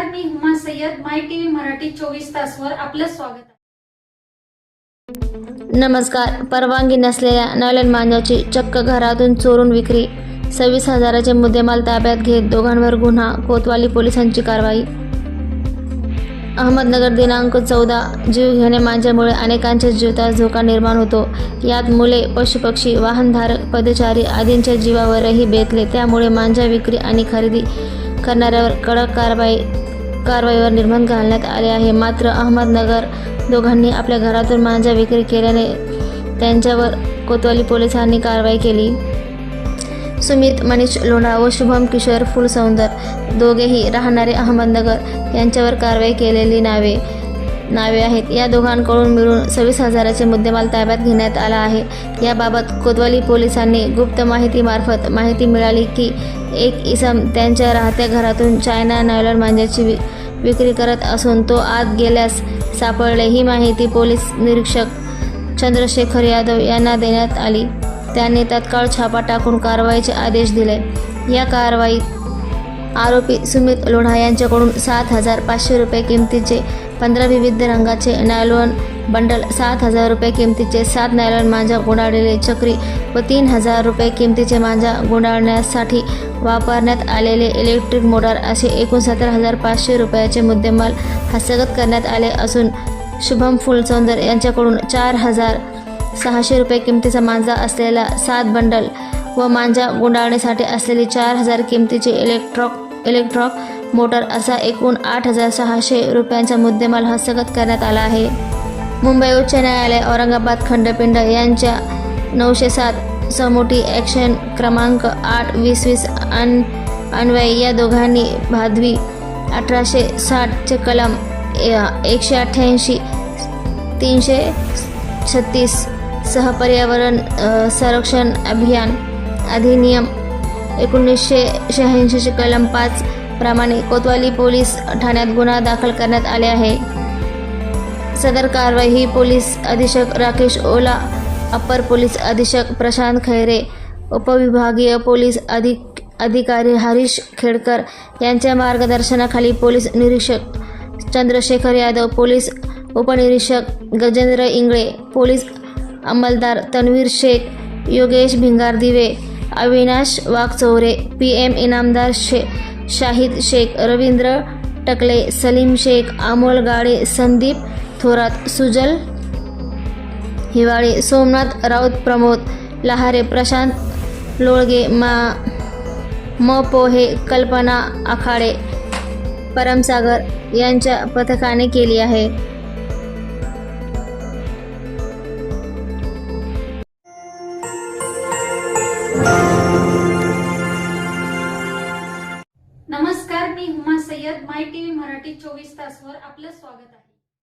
Syed my TV Marathi चोवीस तासवर आपलं स्वागत नमस्कार. परवानगी नसलेल्या नॉलन मांजाची चक्क घरातून चोरून विक्री. सव्वीस हजाराचे मुद्देमाल ताब्यात घेत दोघांवर गुन्हा कोतवाली पोलिसांची कारवाई. अहमदनगर दिनांक चौदा जीव घेणे मांजामुळे अनेकांच्या जीवतास धोका निर्माण होतो. यात मुले पशुपक्षी वाहनधारक पदचारी आदींच्या जीवावरही बेतले. त्यामुळे मांजा विक्री आणि खरेदी करणाऱ्यावर कडक कारवाई कारवाईवर निर्बंध घालण्यात आले आहे. मात्र अहमदनगर दोघांनी आपल्या घरातून मांजा विक्री केल्याने त्यांच्यावर कोतवाली पोलिसांनी कारवाई केली. सुमित मनीष लोढा व शुभम किशोर फुलसौंदर दोघेही राहणारे अहमदनगर यांच्यावर कारवाई केलेली नावे नावे आहेत. या दोघांकडून मिळून सव्वीस हजाराचे मुद्देमाल ताब्यात घेण्यात आला आहे. याबाबत कोतवाली पोलिसांनी गुप्त माहितीमार्फत माहिती मिळाली की एक इसम त्यांच्या राहत्या घरातून चायना नायलॉन मांजाची विक्री करत असून तो आत गेल्यास सापडले ही माहिती पोलीस निरीक्षक चंद्रशेखर यादव यांना देण्यात आली. त्यांनी तत्काळ छापा टाकून कारवाईचे आदेश दिले. या कारवाईत आरोपी सुमित लोढा यांच्याकडून सात हजार पाचशे रुपये किमतीचे पंधरा विविध रंगाचे नायलॉन बंडल सात हजार रुपये किमतीचे सात नायलॉन मांजा गुंडाळलेले चक्री व तीन हजार रुपये किमतीचे मांजा गुंडाळण्यासाठी वापरण्यात आलेले इलेक्ट्रिक मोटार असे एकूण सतरा हजार पाचशे रुपयाचे मुद्देमाल हस्तगत करण्यात आले असून शुभम फुलसौंदर यांच्याकडून चार हजार सहाशे रुपये किमतीचा मांजा असलेला सात बंडल व मांजा गुंडाळण्यासाठी असलेली चार हजार किमतीची इलेक्ट्रॉक इलेक्ट्रॉक मोटर असा एकूण आठ हजार सहाशे रुपयांचा मुद्देमाल हस्तगत करण्यात आला आहे. मुंबई उच्च न्यायालय औरंगाबाद खंडपीठ यांच्या नऊशे सात समोटी ॲक्शन क्रमांक आठ वीस वीस अन अन्वय या दोघांनी भादवी अठराशे साठचे कलम एकशे अठ्ठ्याऐंशी तीनशे छत्तीस सह पर्यावरण संरक्षण अभियान अधिनियम एकोणीसशे शहाऐंशीचे कलम पाच प्रमाणे कोतवाली पोलीस ठाण्यात गुन्हा दाखल करण्यात आले आहे. सदर कारवाई ही पोलीस अधीक्षक राकेश ओला अपर पोलीस अधीक्षक प्रशांत खैरे उपविभागीय पोलीस अधिक अधिकारी हरीश खेडकर यांच्या मार्गदर्शनाखाली पोलीस निरीक्षक चंद्रशेखर यादव पोलीस उपनिरीक्षक गजेंद्र इंगळे पोलीस अंमलदार Tanveer Shaikh Yogesh Bhingardive Avinash Waghchaure P M Inamdar शे शाहिद शेख रवींद्र टकले सलीम शेख अमोल गाडे संदीप थोरात सुजल हिवाळे सोमनाथ राऊत प्रमोद लहारे प्रशांत लोळगे मा म पोहे कल्पना आखाडे परमसागर यांच्या पथकाने केली आहे. नमस्कार मी हुमा सय्यद माय टीव्ही मराठी चोवीस तासवर आपलं स्वागत आहे.